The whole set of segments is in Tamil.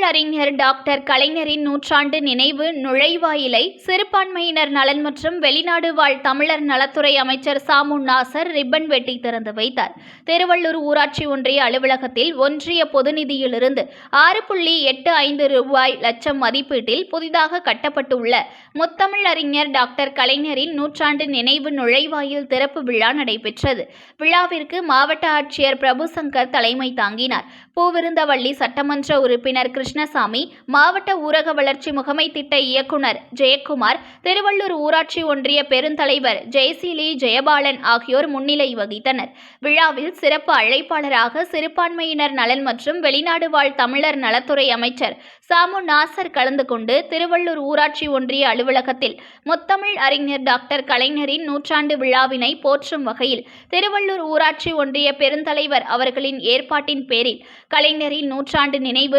தமிழறிஞர் அறிஞர் டாக்டர் கலைஞரின் நூற்றாண்டு நினைவு நுழைவாயிலை சிறுபான்மையினர் நலன் மற்றும் வெளிநாடு வாழ் தமிழர் நலத்துறை அமைச்சர் சாமு நாசர் ரிப்பன் வெட்டி திறந்து வைத்தார். திருவள்ளூர் ஊராட்சி ஒன்றிய அலுவலகத்தில் ஒன்றிய பொதுநிதியிலிருந்து ஆறு புள்ளி எட்டு ஐந்து ரூபாய் லட்சம் மதிப்பீட்டில் புதிதாக கட்டப்பட்டுள்ள முத்தமிழ் அறிஞர் டாக்டர் கலைஞரின் நூற்றாண்டு நினைவு நுழைவாயில் திறப்பு விழா நடைபெற்றது. விழாவிற்கு மாவட்ட ஆட்சியர் பிரபு சங்கர் தலைமை தாங்கினார். பூவிருந்தவள்ளி சட்டமன்ற உறுப்பினர் கிருஷ்ணசாமி மாவட்ட ஊரக வளர்ச்சி முகமை திட்ட இயக்குனர் ஜெயக்குமார் திருவள்ளூர் ஊராட்சி ஒன்றிய பெருந்தலைவர் ஜெயசீலி ஜெயபாலன் ஆகியோர் முன்னிலை வகித்தனர். விழாவில் சிறப்பு அழைப்பாளராக சிறுபான்மையினர் நலன் மற்றும் வெளிநாடு வாழ் தமிழர் நலத்துறை அமைச்சர் சாமு நாசர் கலந்து கொண்டு திருவள்ளூர் ஊராட்சி ஒன்றிய அலுவலகத்தில் முத்தமிழ் அறிஞர் டாக்டர் கலைஞரின் நூற்றாண்டு விழாவினை போற்றும் வகையில் திருவள்ளூர் ஊராட்சி ஒன்றிய பெருந்தலைவர் அவர்களின் ஏற்பாட்டின் பேரில் கலைஞரின் நூற்றாண்டு நினைவு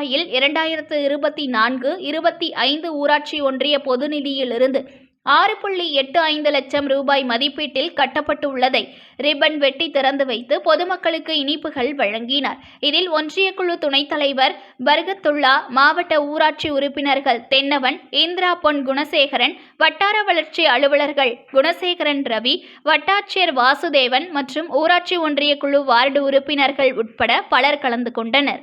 நுழைவாயில் இரண்டாயிரத்து இருபத்தி நான்கு இருபத்தி ஐந்து ஊராட்சி ஒன்றிய பொது நிதியிலிருந்து ஆறு புள்ளி எட்டு ஐந்து லட்சம் ரூபாய் மதிப்பீட்டில் கட்டப்பட்டுள்ளதை ரிப்பன் வெட்டி திறந்து வைத்து பொதுமக்களுக்கு இனிப்புகள் வழங்கினார். இதில் ஒன்றியக்குழு துணைத் தலைவர் பர்கத்துல்லா மாவட்ட ஊராட்சி உறுப்பினர்கள் தென்னவன் இந்திரா பொன் குணசேகரன் வட்டார வளர்ச்சி அலுவலர்கள் குணசேகரன் ரவி வட்டாட்சியர் வாசுதேவன் மற்றும் ஊராட்சி ஒன்றிய குழு வார்டு உறுப்பினர்கள் உட்பட பலர் கலந்து கொண்டனர்.